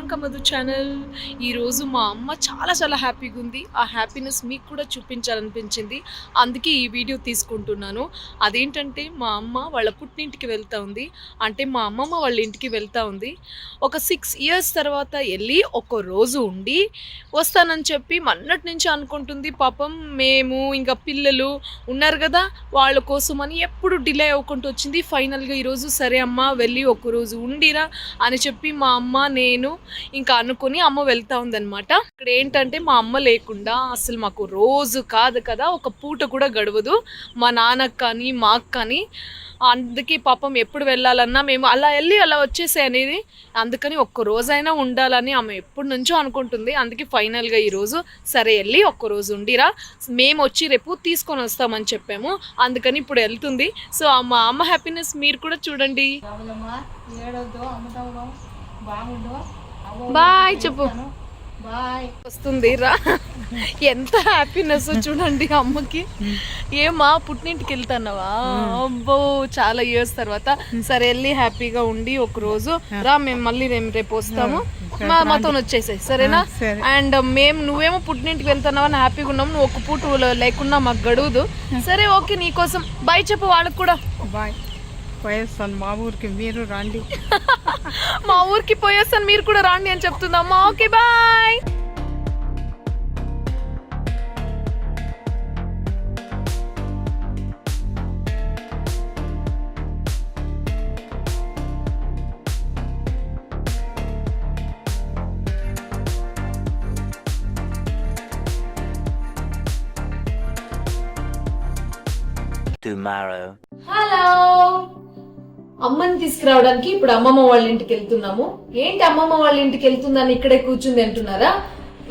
Priyanka Madhu channel ఈరోజు మా అమ్మ చాలా చాలా హ్యాపీగా ఉంది. ఆ హ్యాపీనెస్ మీకు కూడా చూపించాలనిపించింది. అందుకే ఈ వీడియో తీసుకుంటున్నాను. అదేంటంటే మా అమ్మ వాళ్ళ పుట్టింటికి వెళ్తూ ఉంది. అంటే మా అమ్మమ్మ వాళ్ళ ఇంటికి వెళ్తూ ఉంది. ఒక సిక్స్ ఇయర్స్ తర్వాత వెళ్ళి ఒక రోజు ఉండి వస్తానని చెప్పి మన్నటి నుంచి అనుకుంటుంది. పాపం మేము ఇంకా పిల్లలు ఉన్నారు కదా వాళ్ళ కోసం అని ఎప్పుడు డిలే అవ్వకుండా వచ్చింది. ఫైనల్గా ఈరోజు సరే అమ్మ వెళ్ళి ఒక రోజు ఉండిరా అని చెప్పి మా అమ్మ నేను ఇంకా అనుకుని అమ్మ వెళ్తా ఉందన్నమాట. ఇక్కడ ఏంటంటే మా అమ్మ లేకుండా అసలు మాకు రోజు కాదు కదా ఒక పూట కూడా గడవదు. మా నాన్నకు కానీ మాకు కానీ అందుకే పాపం ఎప్పుడు వెళ్ళాలన్నా మేము అలా వెళ్ళి అలా వచ్చేసే అనేది. అందుకని ఒక్క రోజైనా ఉండాలని ఆమె ఎప్పటి నుంచో అనుకుంటుంది. అందుకే ఫైనల్గా ఈరోజు సరే వెళ్ళి ఒక్క రోజు ఉండిరా. మేము వచ్చి రేపు తీసుకొని వస్తామని చెప్పాము. అందుకని ఇప్పుడు వెళ్తుంది. సో మా అమ్మ హ్యాపీనెస్ మీరు కూడా చూడండి. బాగుండు బాయ్ చెప్పు. బాయ్ వస్తుంది రా. ఎంత హ్యాపీనెస్ చూడండి అమ్మకి. ఏమా పుట్టింటికి వెళ్తున్నావా? అబ్బో చాలా ఇయర్స్ తర్వాత. సరే వెళ్ళి హ్యాపీగా ఉండి ఒక రోజు రా మేము మళ్ళీ రేపు రేపు వస్తాము. మా మాతో వచ్చేసాయి సరేనా? సరే. అండ్ మేము నువ్వేమో పుట్టింటికి వెళ్తున్నావా అని హ్యాపీగా ఉన్నాము నువ్వు ఒక పూట లేకున్నా మాకు గడువుదు. సరే ఓకే నీకోసం బాయ్ చెప్పు వాళ్ళకి కూడా. బాయ్. పోయేస్తాను మా ఊరికి మీరు రండి. మా ఊరికి పోయేస్తాను మీరు కూడా రాండి అని చెప్తుందమ్మా. Okay bye. Tomorrow. హలో అమ్మని తీసుకురావడానికి ఇప్పుడు అమ్మమ్మ వాళ్ళ ఇంటికి వెళ్తున్నాము. ఏంటి అమ్మమ్మ వాళ్ళ ఇంటికి వెళ్తుందని ఇక్కడే కూర్చుంది అంటున్నారా?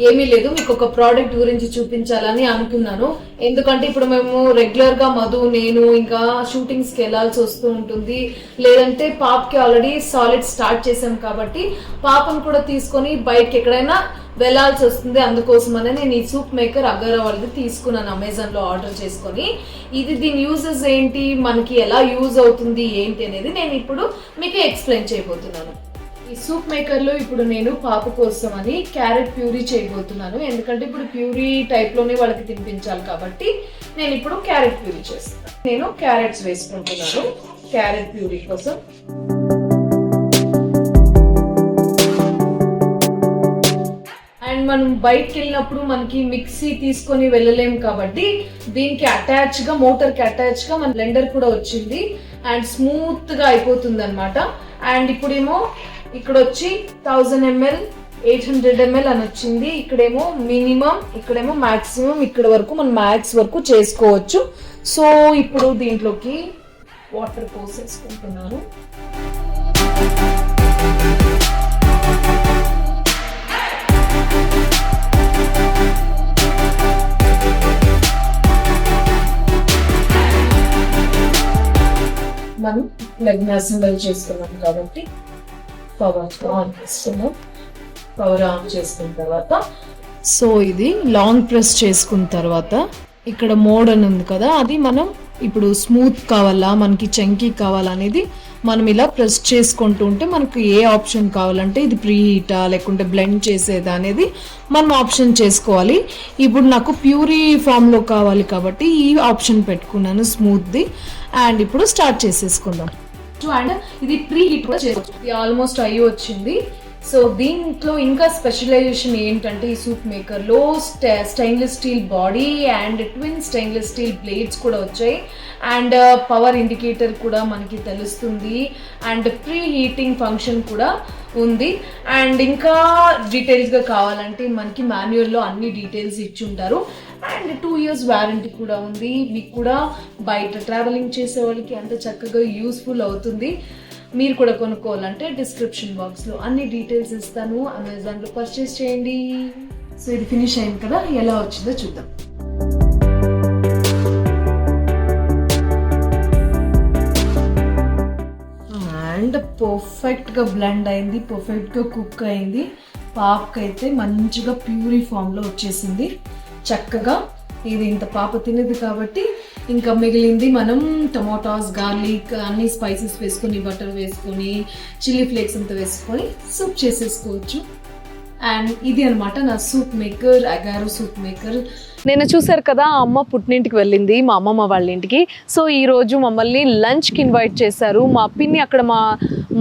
ఏమీ లేదు మీకు ఒక ప్రోడక్ట్ గురించి చూపించాలని అనుకున్నాను. ఎందుకంటే ఇప్పుడు మేము రెగ్యులర్గా మధు నేను ఇంకా షూటింగ్స్కి వెళ్ళాల్సి వస్తూ ఉంటుంది. లేదంటే పాపకి ఆల్రెడీ సాలిడ్ స్టార్ట్ చేసాం కాబట్టి పాపను కూడా తీసుకొని బయటకి ఎక్కడైనా వెళ్ళాల్సి వస్తుంది. అందుకోసమనే నేను ఈ సూప్ మేకర్ అగర వాళ్ళది తీసుకున్నాను అమెజాన్లో ఆర్డర్ చేసుకొని. ఇది దీని యూజెస్ ఏంటి? మనకి ఎలా యూజ్ అవుతుంది? ఏంటి అనేది నేను ఇప్పుడు మీకు ఎక్స్ప్లెయిన్ చేయబోతున్నాను. ఈ సూప్ మేకర్లో ఇప్పుడు నేను పాప కోసం అని క్యారెట్ ప్యూరీ చేయబోతున్నాను. ఎందుకంటే ఇప్పుడు ప్యూరీ టైప్లోనే వాళ్ళకి తినిపించాలి కాబట్టి నేను ఇప్పుడు క్యారెట్ ప్యూరీ చేస్తాను. నేను క్యారెట్స్ వేసుకుంటున్నాను. క్యారెట్ ప్యూరీ కోసం. మనం బయటకు వెళ్ళినప్పుడు మనకి మిక్సీ తీసుకొని వెళ్ళలేం కాబట్టి దీనికి అటాచ్గా మోటార్కి అటాచ్గా మన బ్లెండర్ కూడా వచ్చింది. అండ్ స్మూత్గా అయిపోతుంది అనమాట అండ్ ఇప్పుడేమో ఇక్కడ వచ్చి thousand ML eight hundred ML అని వచ్చింది. ఇక్కడేమో మినిమం ఇక్కడేమో మాక్సిమం ఇక్కడ వరకు మనం మ్యాక్స్ వరకు చేసుకోవచ్చు. సో ఇప్పుడు దీంట్లోకి వాటర్ పోసేసుకుంటున్నాను. మనం సింబల్ చేసుకున్నాం కాబట్టి పవర్ ఆన్ చేసుకున్నాం పవర్ ఆన్ చేసుకున్న తర్వాత సో ఇది లాంగ్ ప్రెస్ చేసుకున్న తర్వాత ఇక్కడ మోడ్ అని ఉంది కదా అది మనం ఇప్పుడు స్మూత్ కావాలా మనకి చంకీ కావాలా అనేది మనం ఇలా ప్రెస్ చేసుకుంటూ ఉంటే మనకు ఏ ఆప్షన్ కావాలంటే ఇది ప్రీ హీటా లేకుంటే బ్లెండ్ చేసేదా అనేది మనం ఆప్షన్ చేసుకోవాలి. ఇప్పుడు నాకు ప్యూరీ ఫామ్లో కావాలి కాబట్టి ఈ ఆప్షన్ పెట్టుకున్నాను స్మూత్ది అండ్ ఇప్పుడు స్టార్ట్ చేసేసుకుందాం. అండ్ ఇది ప్రీ హీట్ కూడా చేసుకోవచ్చు ఇది ఆల్మోస్ట్ అయ్యి వచ్చింది. సో దీంట్లో ఇంకా స్పెషలైజేషన్ ఏంటంటే ఈ soup మేకర్లో stainless steel body and twin stainless steel blades కూడా వచ్చాయి. అండ్ uh, పవర్ ఇండికేటర్ కూడా మనకి తెలుస్తుంది. అండ్ ప్రీ హీటింగ్ ఫంక్షన్ కూడా ఉంది. అండ్ ఇంకా డీటెయిల్స్గా కావాలంటే మనకి మాన్యువల్లో అన్ని డీటెయిల్స్ ఇచ్చి ఉంటారు అండ్ టూ ఇయర్స్ వారంటీ కూడా ఉంది. మీకు కూడా బయట ట్రావెలింగ్ చేసే వాళ్ళకి అంత చక్కగా యూస్ఫుల్ అవుతుంది. మీరు కూడా కొనుక్కోవాలంటే డిస్క్రిప్షన్ బాక్స్లో అన్ని డీటెయిల్స్ ఇస్తాను. అమెజాన్లో పర్చేస్ చేయండి. సో ఇది ఫినిష్ అయింది కదా? ఎలా వచ్చిందో చూద్దాం. పర్ఫెక్ట్గా బ్లెండ్ అయింది పర్ఫెక్ట్గా కుక్ అయింది. పాపకైతే మంచిగా ప్యూరీ ఫామ్లో వచ్చేసింది. చక్కగా ఇది ఇంత పాప తినేది కాబట్టి ఇంకా మిగిలింది మనం టమాటాస్ గార్లిక్ అన్ని స్పైసెస్ వేసుకొని బటర్ వేసుకొని చిల్లీ ఫ్లేక్స్ అంతా వేసుకొని సూప్ చేసేసుకోవచ్చు. అండ్ ఇది అన్నమాట నా soup maker Agaro soup maker నేను చూసారు కదా అమ్మ పుట్టినింటికి వెళ్ళింది మా అమ్మమ్మ వాళ్ళ ఇంటికి. సో ఈరోజు మమ్మల్ని లంచ్కి ఇన్వైట్ చేశారు. మా పిన్ని అక్కడ మా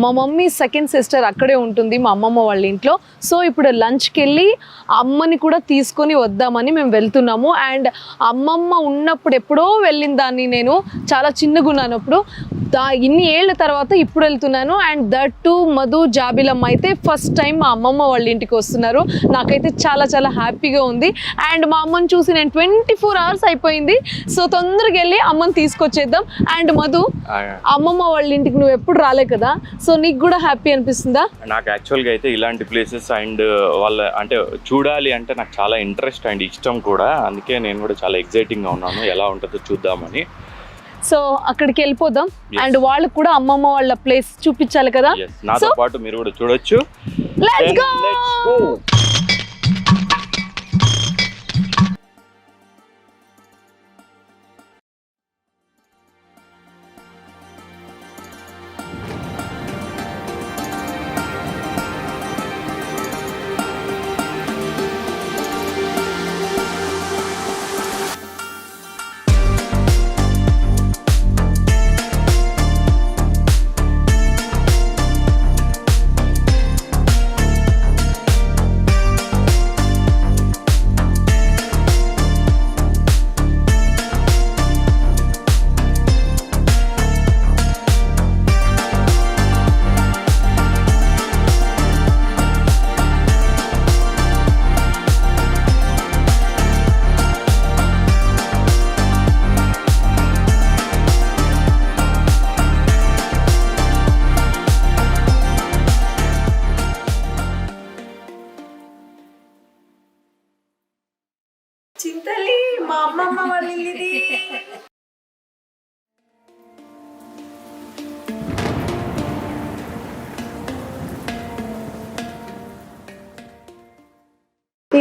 మా మమ్మీ సెకండ్ సిస్టర్ అక్కడే ఉంటుంది మా అమ్మమ్మ వాళ్ళ ఇంట్లో. సో ఇప్పుడు లంచ్కి వెళ్ళి అమ్మని కూడా తీసుకొని వద్దామని మేము వెళ్తున్నాము. అండ్ అమ్మమ్మ ఉన్నప్పుడు ఎప్పుడో వెళ్ళిన దాన్ని నేను చాలా చిన్నగా ఉన్నాను అప్పుడు. దా ఇన్ని ఏళ్ళ తర్వాత ఇప్పుడు వెళ్తున్నాను. అండ్ దట్ టు మధు జాబిలమ్మ అయితే ఫస్ట్ టైం మా అమ్మమ్మ వాళ్ళ ఇంటికి వస్తున్నారు. నాకైతే చాలా చాలా హ్యాపీగా ఉంది. అండ్ మా అమ్మని చూసి నేను ట్వంటీ ఫోర్ అవర్స్ అయిపోయింది. సో తొందరగా వెళ్ళి అమ్మని తీసుకొచ్చేద్దాం. అండ్ మధు అమ్మమ్మ వాళ్ళ ఇంటికి నువ్వు ఎప్పుడు రాలే కదా? సో నీకు కూడా హ్యాపీ అనిపిస్తుందా? నాకు యాక్చువల్గా అయితే ఇలాంటి ప్లేసెస్ అండ్ వాళ్ళ అంటే చూడాలి అంటే నాకు చాలా ఇంట్రెస్ట్ అండ్ ఇష్టం కూడా. అందుకే నేను కూడా చాలా ఎగ్జైటింగ్గా ఉన్నాను. ఎలా ఉంటుందో చూద్దామని. సో అక్కడికి వెళ్ళిపోదాం. అండ్ వాళ్ళకు కూడా అమ్మమ్మ వాళ్ళ ప్లేస్ చూపించాలి కదా? నాతో పాటు మీరు కూడా చూడొచ్చు. లెట్స్ Then గో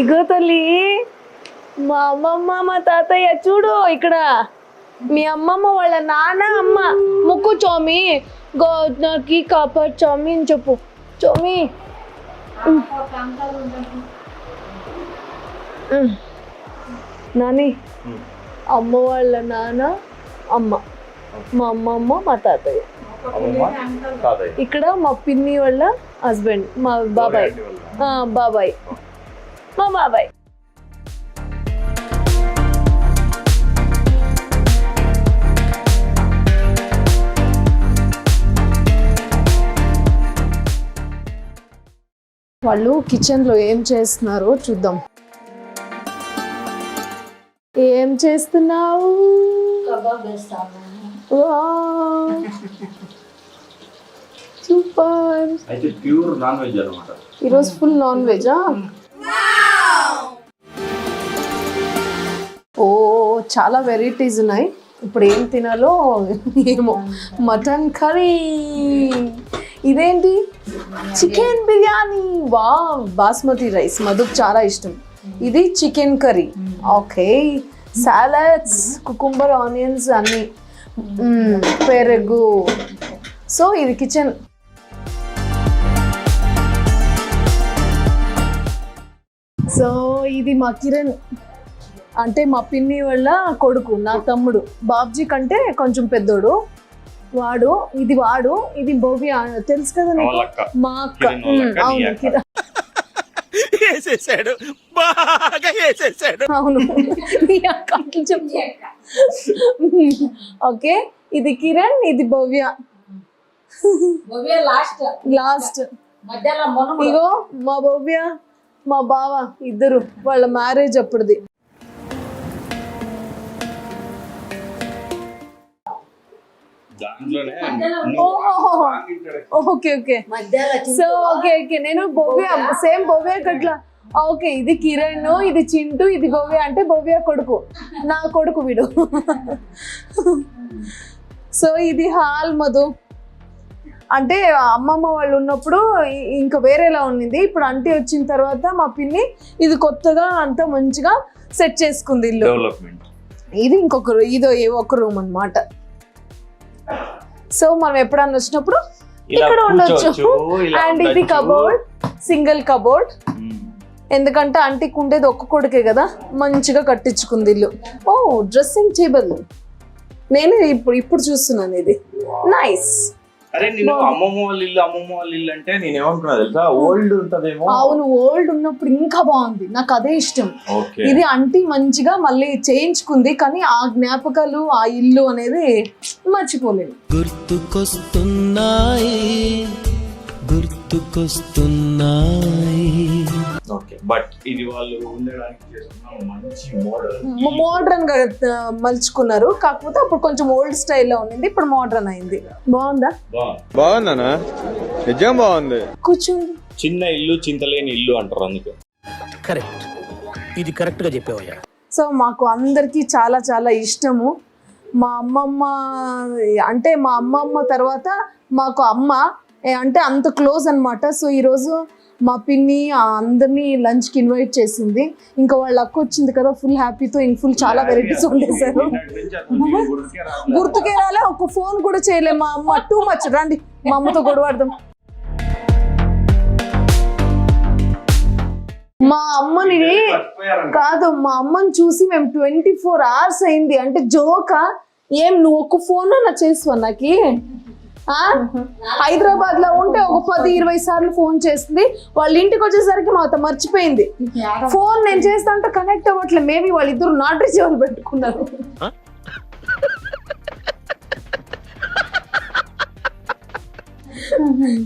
ఇగో తల్లి. మా అమ్మమ్మ మా తాతయ్య చూడు ఇక్కడ. మీ అమ్మమ్మ వాళ్ళ నాన్న అమ్మ. ముక్కు చోమి. గో నాకు కాపాడు చోమి అని చెప్పు. చోమి. నాని. అమ్మ వాళ్ళ నాన్న అమ్మ. మా అమ్మమ్మ మా తాతయ్య. ఇక్కడ మా పిన్ని వాళ్ళ హస్బెండ్ మా బాబాయ్. బాబాయ్. మా బాబాయ్. వాళ్ళు కిచెన్లో ఏం చేస్తున్నారో చూద్దాం. ఏం చేస్తున్నావు? సూపర్. ఈరోజు ఫుల్ నాన్ వెజా? ఓ చాలా వెరైటీస్ ఉన్నాయి. ఇప్పుడు ఏం తినాలో ఏమో. Mutton curry. ఇదేంటి? చికెన్ బిర్యానీ. వా బాస్మతి రైస్. మధుకు చాలా ఇష్టం. ఇది chicken curry. Okay. Salads cucumber onions అన్నీ. పెరుగు. సో ఇది కిచెన్. సో ఇది మా కిరణ్. అంటే మా పిన్ని వాళ్ళ కొడుకు నా తమ్ముడు. బాబ్జీ కంటే కొంచెం పెద్దోడు. వాడు ఇది వాడు ఇది భవ్య. తెలుసు కదా నీకు. మా అక్క. అవును. కిరణ్ వేసేసాడు. బాగా వేసేసాడు. అవును. నీ అక్క ఓకే. ఇది కిరణ్ ఇది భవ్య. లాస్ట్. లాస్ట్. ఇగో మా భవ్య. మా బావ ఇద్దరు వాళ్ళ మ్యారేజ్ అప్పుడుది. Okay okay. మధ్యలో సో ఓకే ఓకే. నేను సేమ్ భవ్య. కట్ల. ఓకే ఇది కిరణ్ ఇది చింటూ ఇది భవ్య. అంటే భవ్య కొడుకు. నా కొడుకు వీడు. సో ఇది హాల్ మధు. అంటే అమ్మమ్మ వాళ్ళు ఉన్నప్పుడు ఇంకా వేరేలా ఉండింది ఇప్పుడు ఆంటీ వచ్చిన తర్వాత మా పిన్ని ఇది కొత్తగా అంతా మంచిగా సెట్ చేసుకుంది ఇల్లు. డెవలప్మెంట్ ఇది ఇంకొక ఇదో ఏ ఒక రూమ్ అన్నమాట. సో మనం ఎప్పుడన్నా వచ్చినప్పుడు ఇక్కడ ఉండొచ్చు. అండ్ ఇది. Cupboard single cupboard. ఎందుకంటే అంటికి ఉండేది ఒక్క కొడుకే కదా మంచిగా కట్టించుకుంది ఇల్లు. ఓ డ్రెస్సింగ్ టేబుల్ నేను ఇప్పుడు ఇప్పుడు చూస్తున్నాను ఇది. నైస్ అరే నేను అమ్మమ్మ వాళ్ళ ఇల్లు అమ్మమ్మ వాళ్ళ ఇల్లు అంటే నేను ఏమనుకున్నా తెలుసా? ఓల్డ్ ఉంటదేమో? అవును ఓల్డ్ ఉన్నప్పుడు ఇంకా బాగుంది. నాకు అదే ఇష్టం. ఓకే. ఇది అంటి మంచిగా మళ్ళీ చేయించుకుంది కానీ ఆ జ్ఞాపకాలు ఆ ఇల్లు అనేది మర్చిపోలేను. గుర్తుకొస్తున్నాయి. గుర్తుకొస్తున్నాయి. ఓకే బట్ ఇది వాళ్ళు ఉండడానికి చేసుకున్న మంచి మోడల్ మోడర్న్గా మలుచుకున్నారు. కాకపోతే అప్పుడు కొంచెం ఓల్డ్ స్టైల్లో ఉండింది ఇప్పుడు మోడర్న్ అయింది. బాగుందా? బాగుందనా నిజం బాగుంది. కూర్చోండి. చిన్న ఇల్లు చింతలేని ఇల్లు అంటారు అందుకే. కరెక్ట్. ఇది కరెక్ట్గా చెప్పావయ్యా. సో మాకు అందరికీ చాలా చాలా ఇష్టము. మా అమ్మమ్మ అంటే మా అమ్మమ్మ తర్వాత మాకు అమ్మ అంటే అంత క్లోజ్ అన్నమాట. సో ఈరోజు మా పిన్ని అందరినీ లంచ్కి ఇన్వైట్ చేసింది. ఇంకా వాళ్ళ అక్క వచ్చింది కదా ఫుల్ హ్యాపీతో ఇంక ఫుల్ చాలా వెరైటీస్ వండేశారు. గుర్తుకే రాలే ఒక ఫోన్ కూడా చేయలే. మా అమ్మ టూ మచ్ రండి మా అమ్మతో గొడవాడదాం మా అమ్మని కాదు మా అమ్మని చూసి మేము ట్వంటీ ఫోర్ అవర్స్ అయింది. అంటే జోకా ఏం నువ్వు ఒక ఫోన్ నా చేసుకో నాకి? హైదరాబాద్లో ఉంటే ఒక పది ఇరవై సార్లు ఫోన్ చేస్తుంది వాళ్ళ ఇంటికి వచ్చేసరికి మాతో మర్చిపోయింది. ఫోన్ నేను చేస్తా అంటే కనెక్ట్ అవ్వట్లేదు మేబీ వాళ్ళిద్దరు నాట్ రిసీవర్ పెట్టుకున్నారు.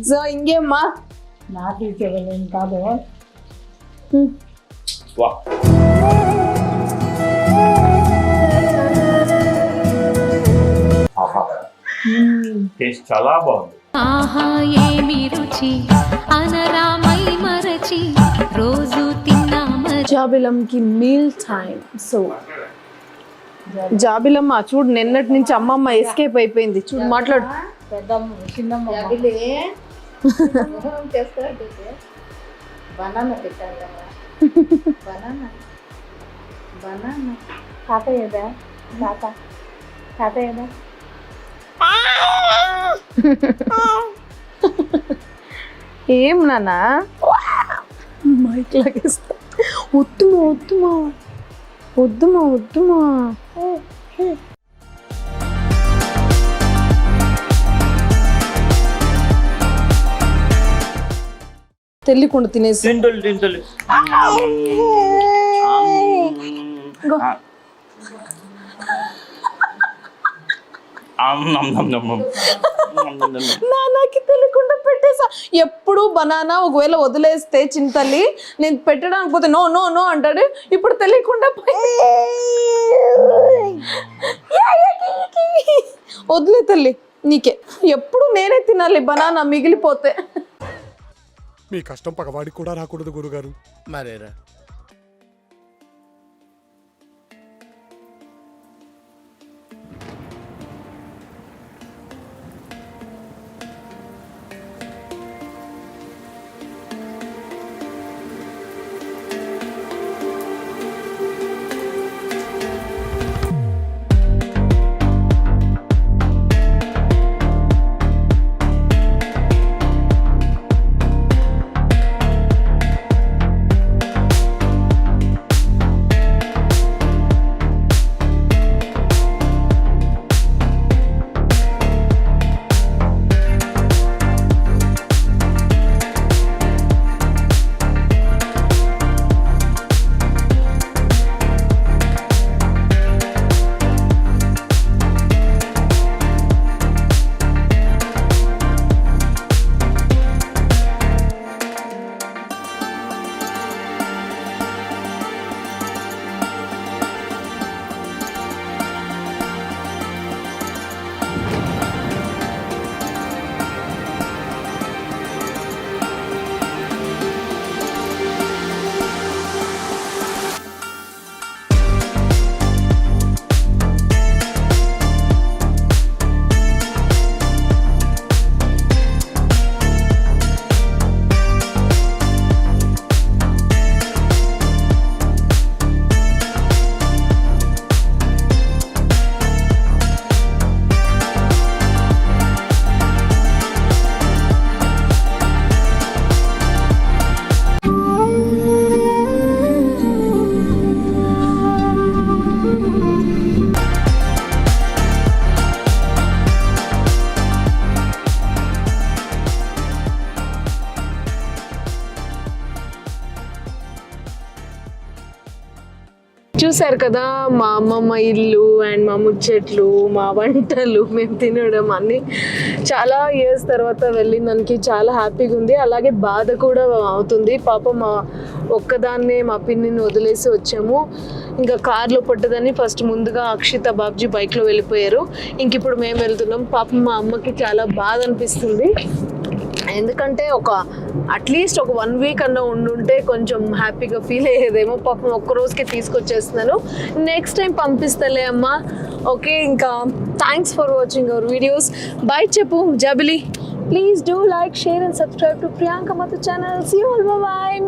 సో ఇంకేమ్మా? వా. టేస్ట్ చాలా బాగుంది. ఆహా ఏమి రుచి? అనరామై మరచి రోజు తిన్నామ జాబిలంకి మీల్ టైం సో జాబిలమ్మ చూడు నిన్నటి నుంచి అమ్మమ్మ ఎస్కేప్ అయిపోయింది. చూడు మాట్లాడు. Banana banana. బనానా. తాత. ఏదా ఏం నానా మైక్ లాగేస్తా. వద్దుమా వద్దుమా. వద్దుమా వద్దుమా. తెలియకుండా తినేసి. నాన్నకి తెలియకుండా పెట్టేసా. ఎప్పుడు బనానా ఒకవేళ వదిలేస్తే చింతల్లి నేను పెట్టడానికి పోతే నో నో నో అంటాడు. ఇప్పుడు తెలియకుండా పోయి- వదిలే తల్లి నీకే. ఎప్పుడు నేనే తినాలి బనానా మిగిలిపోతే. మీ కష్టం పగవాడికి కూడా రాకూడదు గురుగారు. మరేరా? చూసారు కదా మా అమ్మమ్మ ఇల్లు అండ్ మా ముచ్చట్లు మా వంటలు మేము తినడం అన్ని. చాలా ఇయర్స్ తర్వాత వెళ్ళిందానికి చాలా హ్యాపీగా ఉంది. అలాగే బాధ కూడా అవుతుంది. పాప మా ఒక్కదాన్నే మా పిన్నిని వదిలేసి వచ్చాము. ఇంకా కార్లో పట్టదని ఫస్ట్ ముందుగా అక్షిత బాబ్జీ బైక్లో వెళ్ళిపోయారు. ఇంక ఇప్పుడు మేము వెళ్తున్నాం. పాపం మా అమ్మకి చాలా బాధ అనిపిస్తుంది. ఎందుకంటే ఒక అట్లీస్ట్ ఒక వన్ వీక్ అన్న ఉండుంటే కొంచెం హ్యాపీగా ఫీల్ అయ్యేదేమో పాపం ఒక్క రోజుకి తీసుకొచ్చేస్తున్నాను. నెక్స్ట్ టైం పంపిస్తలే అమ్మా. ఓకే ఇంకా thanks for watching our videos bye చెప్పు Jabili. Please do like share and subscribe to Priyanka మత ఛానల్ సీ ఆల్ బాయ్